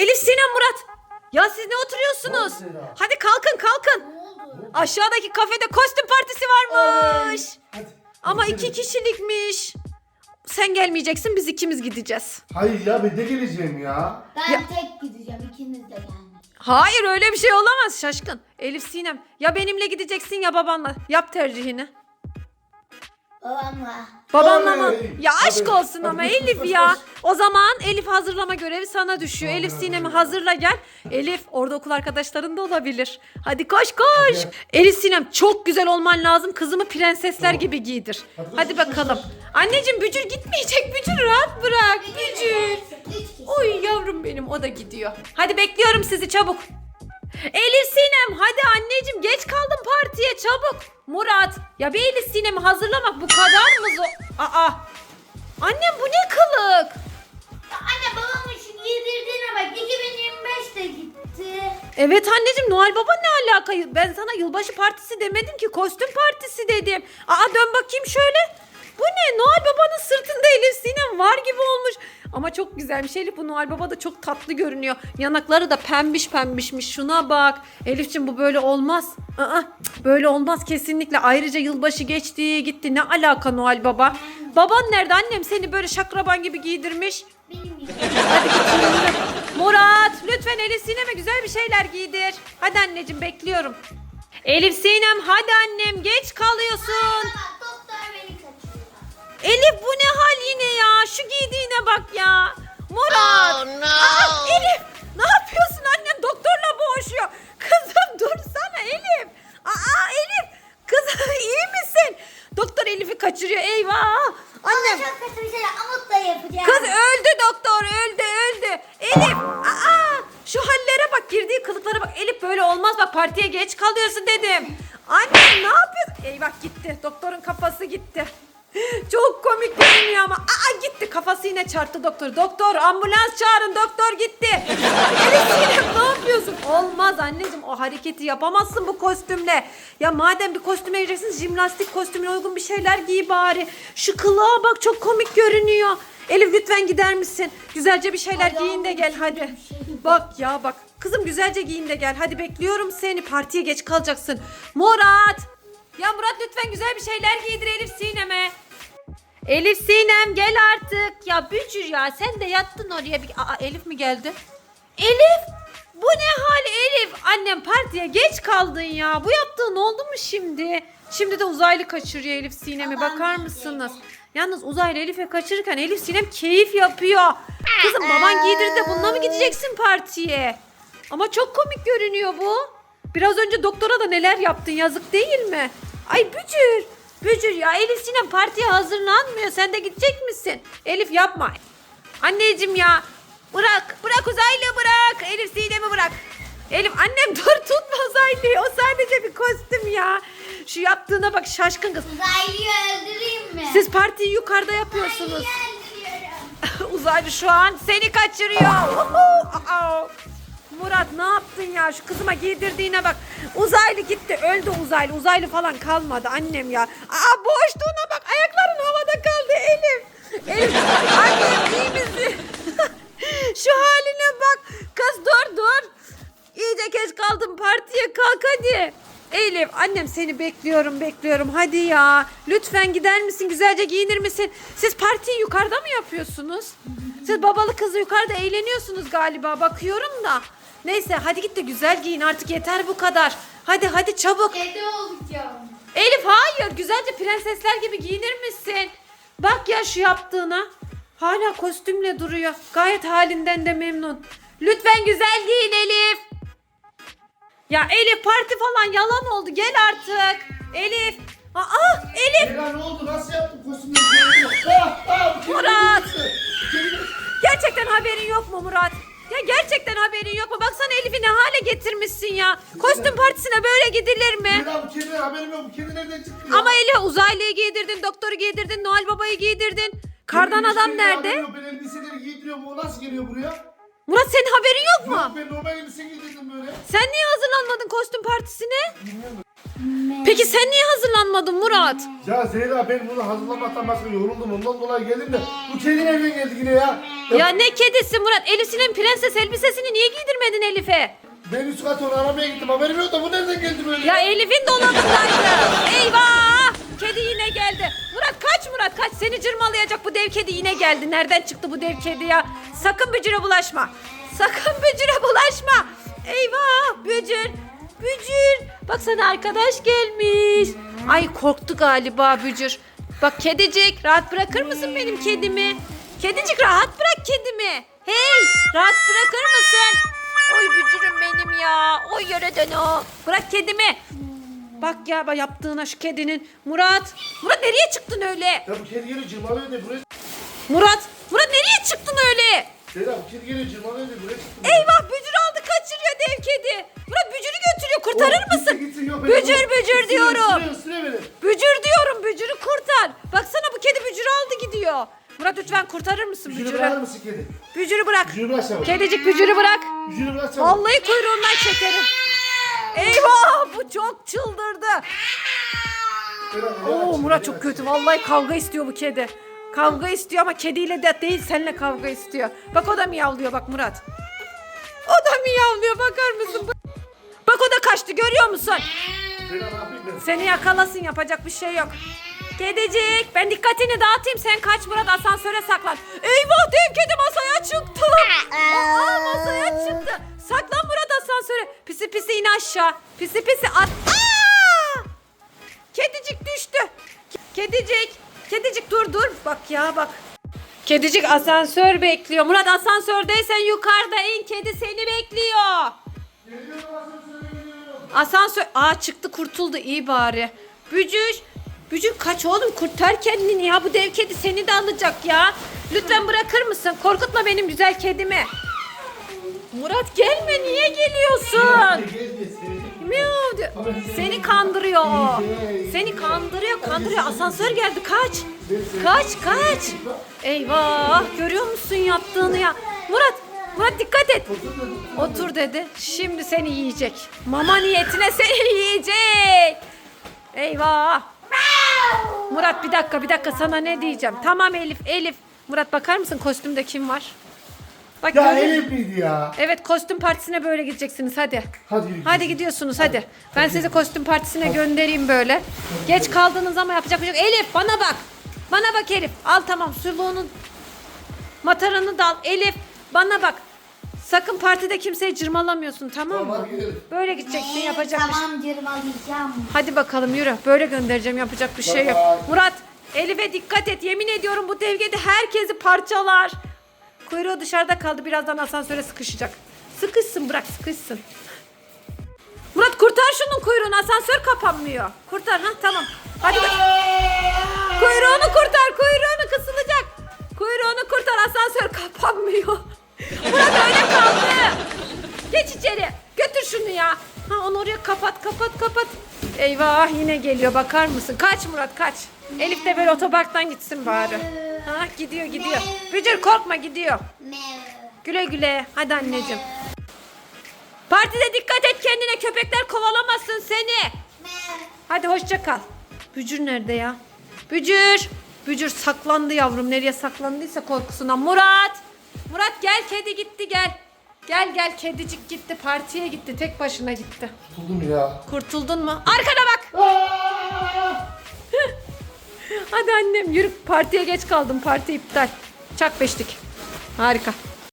Elif Sinem Murat. Ya siz ne oturuyorsunuz? Hadi kalkın kalkın. Ne oldu? Aşağıdaki kafede kostüm partisi varmış. Hadi. Ama Hadi iki kişilikmiş. Sen gelmeyeceksin biz ikimiz gideceğiz. Hayır ya ben de geleceğim ya. Ben Ya- tek gideceğim. ikiniz de gelmeyin. Hayır öyle bir şey olamaz şaşkın. Elif Sinem ya benimle gideceksin ya babanla. Yap tercihini. Babamla. Babanla mı? Oley! Ya aşk Hadi, olsun hadi ama koş, Elif ya. O zaman Elif hazırlama görevi sana düşüyor. Elif hadi, Sinem'i hadi. hazırla gel. Elif orada okul arkadaşların da olabilir. Hadi koş koş. Hadi. Elif Sinem çok güzel olman lazım. Kızımı prensesler Tamam. gibi giydir. Hadi Hadi bakalım. Anneciğim Bücür gitmeyecek. Bücür rahat bırak. Bücür. Oy yavrum benim o da gidiyor. Hadi bekliyorum sizi çabuk. Elif Sinem hadi anneciğim geç kaldım partiye çabuk. Murat ya bir Elif Sinem'i hazırlamak bu kadar mı zor? Aa. Annem bu ne kılık? Ya Anne babamın şu giydirdiğine bak. 2025 de gitti. Evet anneciğim Noel Baba ne alaka? Ben sana yılbaşı partisi demedim ki kostüm partisi dedim. Aa dön bakayım şöyle. Bu ne? Noel Baba'nın sırtında Elif Sinem var gibi olmuş. Ama çok güzelmiş Elif. Bu Noel Baba da çok tatlı görünüyor. Yanakları da pembiş pembişmiş. Şuna bak. Elif'ciğim bu böyle olmaz. Aa, böyle olmaz kesinlikle. Ayrıca yılbaşı geçti gitti. Ne alaka Noel Baba? Baban nerede annem? Seni böyle şakraban gibi giydirmiş. Hadi git. Murat lütfen Elif Sinem'e güzel bir şeyler giydir. Hadi anneciğim bekliyorum. Elif Sinem hadi annem geç kalıyorsun. Baba doktor beni kaçırıyor. Elif bu ne hal yine ya? Partiye geç kalıyorsun dedim. Anne ne yapıyorsun? Eyvah gitti doktorun kafası gitti. Çok komik görünüyor ama. Aa gitti kafası yine çarptı doktor. Doktor ambulans çağırın doktor gitti. Elif ne yapıyorsun? Olmaz anneciğim o hareketi yapamazsın bu kostümle. Ya madem bir kostüme gireceksin jimnastik kostümüne uygun bir şeyler giy bari. Şu kılığa bak çok komik görünüyor. Elif lütfen gider misin? Güzelce bir şeyler giyin de gel hadi. Bak ya bak. Kızım güzelce giyin de gel. Hadi bekliyorum seni. Partiye geç kalacaksın. Murat. Ya Murat lütfen güzel bir şeyler giydir Elif Sinem'e. Elif Sinem gel artık. Ya Bücür ya sen de yattın oraya. Bir... Aa, Elif mi geldi? Elif bu ne hal Elif? Annem partiye geç kaldın ya. Bu yaptığın oldu mu şimdi? Şimdi de uzaylı kaçırıyor Elif Sinem'i. Bakar mısınız? Yalnız uzaylı Elif'e kaçırırken Elif Sinem keyif yapıyor. Kızım baban giydirdi de bununla mı gideceksin partiye? Ama çok komik görünüyor bu. Biraz önce doktora da neler yaptın yazık değil mi? Ay Bücür. Bücür ya Elif Sinem partiye hazırlanmıyor. Sen de gidecek misin? Elif yapma. Anneciğim ya. Bırak. Bırak uzaylı bırak. Elif Sinem'i bırak. Elif annem dur tutma uzaylıyı. O sadece bir kostüm ya. Şu yaptığına bak şaşkın kız. Uzaylıyı öldüreyim mi? Siz partiyi yukarıda yapıyorsunuz. Uzaylı şu an seni kaçırıyor. Murat ne yaptın ya? Şu kızıma giydirdiğine bak. Uzaylı gitti. Öldü uzaylı. Uzaylı falan kalmadı annem ya. Aa boğuştuğuna bak. Ayakların annem seni bekliyorum bekliyorum hadi ya. Lütfen gider misin güzelce giyinir misin? Siz partiyi yukarıda mı yapıyorsunuz? Siz babalı kızı yukarıda eğleniyorsunuz galiba bakıyorum da. Neyse hadi git de güzel giyin artık yeter bu kadar. Hadi hadi çabuk. Kedi olacağım. Elif hayır güzelce prensesler gibi giyinir misin? Bak ya şu yaptığına. Hala kostümle duruyor. Gayet halinden de memnun. Lütfen güzel giyin Elif. Ya Elif parti falan yalan oldu. Gel artık. Elif. Aa Elif. Zehra ne oldu? Nasıl yaptın kostümleri? Ah, ah, Murat! gitti. Gerçekten haberin yok mu Murat? Ya gerçekten haberin yok mu? Baksana Elif'i ne hale getirmişsin ya. Kostüm partisine böyle gidilir mi? Zehra bu kedi haberim yok. Bu kedi nereden çıktı ya? Ama Elif uzaylıyı giydirdin, doktoru giydirdin, Noel Baba'yı giydirdin. Kardan Benim adam hiçbir haberim nerede? yok. Ben elbiseleri giydiriyorum. O nasıl geliyor buraya? Murat senin haberin yok mu? Yok ben normal elbise giydirdim böyle. Sen niye hazırlanmadın kostüm partisine? Bilmiyorum. Peki sen niye hazırlanmadın Murat? Ya Zehra ben bunu hazırlamaktan başka yoruldum. Ondan dolayı geldim de bu kedi nereden geldi yine ya? Ya ne kedisi Murat? Elif Sinem prenses elbisesini niye giydirmedin Elif'e? Ben üst kat onu aramaya gittim. Haberim yok da bu nereden geldi böyle? Ya Elif'in dolabındaydı. Eyvah! Kedi yine geldi. Murat kaç Murat kaç. Seni cırmalayacak bu dev kedi yine geldi. Nereden çıktı bu dev kedi ya? Sakın bücüre bulaşma. Sakın bücüre bulaşma. Eyvah bücür. Bücür. Bak sana arkadaş gelmiş. Ay korktu galiba bücür. Bak kedicik rahat bırakır mısın benim kedimi? Kedicik rahat bırak kedimi. Hey rahat bırakır mısın? Oy bücürüm benim ya. Oy yöreden o. Bırak kedimi. Bak ya bak yaptığına şu kedinin. Murat. Murat nereye çıktın öyle? Ya bu kedi geliyor cırmalıyor diye buraya Murat. Murat nereye çıktın öyle? Zehra bu kedi geliyor cırmalıyor diye buraya çıktım. Eyvah bücür aldı kaçırıyor dev kedi. Murat bücürü götürüyor kurtarır Oğlum, mısın? gitsin, gitsin, yok, beni bücür bul. bücür Isırıyor, diyorum. ısırıyor, ısırıyor beni. Bücür diyorum bücürü kurtar. Baksana bu kedi bücürü aldı gidiyor. Murat lütfen kurtarır mısın Bücürü bücürü? bırakır mısın kedi? Bücürü bırak. Bücürü bırak. Kedicik bücürü bırak. Bücürü bırak çabuk. Vallahi kuyruğundan çekerim. Eyvah bu çok çıldırdı. Oo Murat çok kötü. Vallahi kavga istiyor bu kedi. Kavga istiyor ama kediyle de değil seninle kavga istiyor. Bak o da miyavlıyor bak Murat. O da miyavlıyor bakar mısın? Bak o da kaçtı görüyor musun? Seni yakalasın yapacak bir şey yok. Kedicik ben dikkatini dağıtayım sen kaç Murat asansöre saklan. Eyvah dev Pisi pisi in aşağı. Pisi pisi at. Aa! Kedicik düştü. Kedicik. Kedicik dur dur. Bak ya bak. Kedicik asansör bekliyor. Murat asansördeysen yukarıda in. Kedi seni bekliyor. Asansör. Aa çıktı kurtuldu iyi bari. Bücür. Bücür kaç oğlum kurtar kendini ya. Bu dev kedi seni de alacak ya. Lütfen bırakır mısın? Korkutma benim güzel kedimi. Murat gelme niye geliyorsun? Gel, gel, gel. Miyav diyor. Seni kandırıyor o. Seni kandırıyor kandırıyor. Asansör geldi kaç. Kaç kaç. Eyvah görüyor musun yaptığını ya. Murat Murat dikkat et. Otur dedi. Şimdi seni yiyecek. Mama niyetine seni yiyecek. Eyvah. Murat bir dakika bir dakika sana ne diyeceğim. Tamam Elif Elif. Murat bakar mısın kostümde kim var? Bak Ya görüyor- Elif miydi ya? Evet kostüm partisine böyle gideceksiniz hadi. Hadi yürü. Hadi gidiyorsunuz hadi. Ben sizi kostüm partisine göndereyim böyle. Geç kaldınız ama yapacak bir şey yok. Elif bana bak. Bana bak Elif. Al tamam suluğunun mataranı da al. Elif bana bak. Sakın partide kimseyi cırmalamıyorsun tamam Tamam mı? Böyle gideceksin yapacak bir şey. Tamam cırmalayacağım. Hadi bakalım yürü. Böyle göndereceğim yapacak bir şey yok. Bye bye. Murat Elif'e dikkat et. Yemin ediyorum bu devgede herkesi parçalar. Kuyruğu dışarıda kaldı. Birazdan asansöre sıkışacak. Sıkışsın bırak sıkışsın. Murat kurtar şunun kuyruğunu. Asansör kapanmıyor. Kurtar ha tamam. Hadi. Kuyruğunu kurtar. Kuyruğunu kısılacak. Kuyruğunu kurtar. Asansör kapanmıyor. Murat öyle kaldı. Geç içeri. Götür şunu ya. Ha onu oraya kapat kapat kapat. Eyvah yine geliyor bakar mısın? Kaç Murat kaç. Elif de böyle otoparktan gitsin bari. Ha gidiyor gidiyor. Bücür korkma gidiyor. Güle güle. Hadi anneciğim. Partide dikkat et kendine köpekler kovalamasın seni. Hadi hoşça kal. Bücür nerede ya? Bücür. Bücür saklandı yavrum. Nereye saklandıysa korkusundan. Murat. Murat gel kedi gitti gel. Gel gel kedicik gitti partiye gitti tek başına gitti. Tutuldum ya. Kurtuldun mu? Arkana bak. Aa! Hadi annem yürü partiye geç kaldım parti iptal. Çak beşlik. Harika.